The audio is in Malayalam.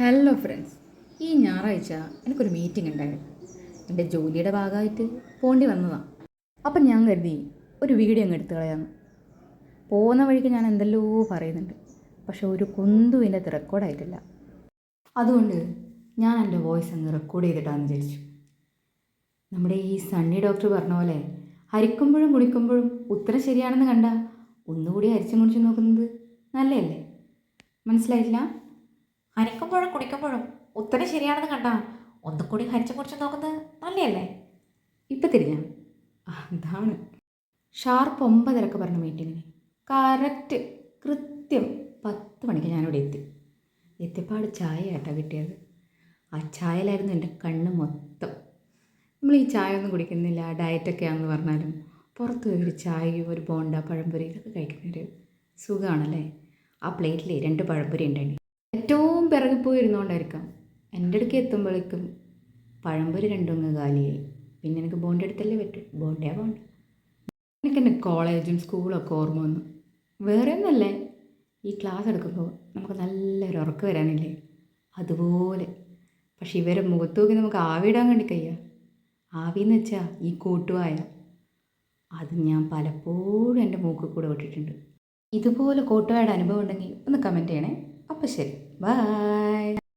ഹലോ ഫ്രണ്ട്സ് ഈ ഞായറാഴ്ച എനിക്കൊരു മീറ്റിംഗ് ഉണ്ടായിരുന്നു. എന്റെ ജോലിയുടെ ഭാഗമായിട്ട് പോണ്ടി വന്നതാണ് അപ്പം ഞാൻ കരുതി ഒരു വീഡിയോ അങ്ങ് എടുത്തു കളയാന്ന്. പോകുന്ന വഴിക്ക് ഞാൻ എന്തെല്ലോ പറയുന്നുണ്ട്. പക്ഷെ ഒരു കുന്തും എന്റെ അത് റെക്കോർഡായിട്ടില്ല അതുകൊണ്ട് ഞാൻ എന്റെ വോയിസ് അങ്ങ് റെക്കോർഡ് ചെയ്തിട്ടാന്ന് വിചാരിച്ചു. നമ്മുടെ ഈ സണ്ണി ഡോക്ടർ പറഞ്ഞ പോലെ ഹരിക്കുമ്പോഴും കുടിക്കുമ്പോഴും ഉത്തരം ശരിയാണെന്ന് കണ്ട ഒന്നുകൂടി ഹരിച്ചും കുടിച്ചും നോക്കുന്നത് നല്ലതല്ലേ? മനസ്സിലായില്ല ഹരിക്കുമ്പോഴും കുടിക്കുമ്പോഴും ഉത്തരം ശരിയാണെന്ന് കണ്ടാ ഒന്നും കൂടി ഹരിച്ചു കുറിച്ച് നോക്കുന്നത് നല്ലയല്ലേ? ഇപ്പം തിരിഞ്ഞ. അതാണ്. ഷാർപ്പ് ഒമ്പതരക്ക് പറഞ്ഞ മീറ്റിങ്ങിന് കറക്റ്റ് കൃത്യം പത്ത് മണിക്ക് ഞാനിവിടെ എത്തി. എത്തിയപ്പാട് ചായ ആട്ടാ കിട്ടിയത്. ആ ചായയിലായിരുന്നു എന്റെ കണ്ണ് മൊത്തം. നമ്മൾ ഈ ചായ ഒന്നും കുടിക്കുന്നില്ല ഡയറ്റൊക്കെ ആണെന്ന് പറഞ്ഞാലും പുറത്ത് പോയി ഒരു ചായയും ഒരു ബോണ്ട പഴംപൊരി ഇതൊക്കെ കഴിക്കുന്നൊരു സുഖമാണല്ലേ ആ പ്ലേറ്റിൽ രണ്ട് പഴംപൊരി ഉണ്ടായി ഏറ്റവും പിറകിൽ പോയി ഇരുന്നുകൊണ്ടായിരിക്കാം എന്റെ അടുക്ക് എത്തുമ്പോഴേക്കും പഴംപൊരി രണ്ടും അങ്ങ് കാലിയായി. പിന്നെ എനിക്ക് ബോണ്ട എടുത്തല്ലേ പറ്റൂ. ബോണ്ടേ ബോണ്ട എനിക്ക് എന്റെ കോളേജും സ്കൂളൊക്കെ ഓർമ്മ വന്നു. വേറെ ഒന്നല്ലേ ഈ ക്ലാസ് എടുക്കുമ്പോൾ നമുക്ക് നല്ലൊരു ഉറക്കം വരാനില്ലേ? അതുപോലെ. പക്ഷെ ഇവരെ മുഖത്ത് നോക്കി നമുക്ക് ആവിയിടാൻ കണ്ടി കയ്യ ആവി എന്ന് വെച്ചാൽ ഈ കൂട്ടുവായ. അത് ഞാൻ പലപ്പോഴും എന്റെ മൂക്കിൽ കൂടെ വിട്ടിട്ടുണ്ട്. ഇതുപോലെ കോട്ടുവായുടെ അനുഭവം ഉണ്ടെങ്കിൽ ഒന്ന് കമന്റ് ചെയ്യണേ. അപ്പോൾ ശരി. ബായ്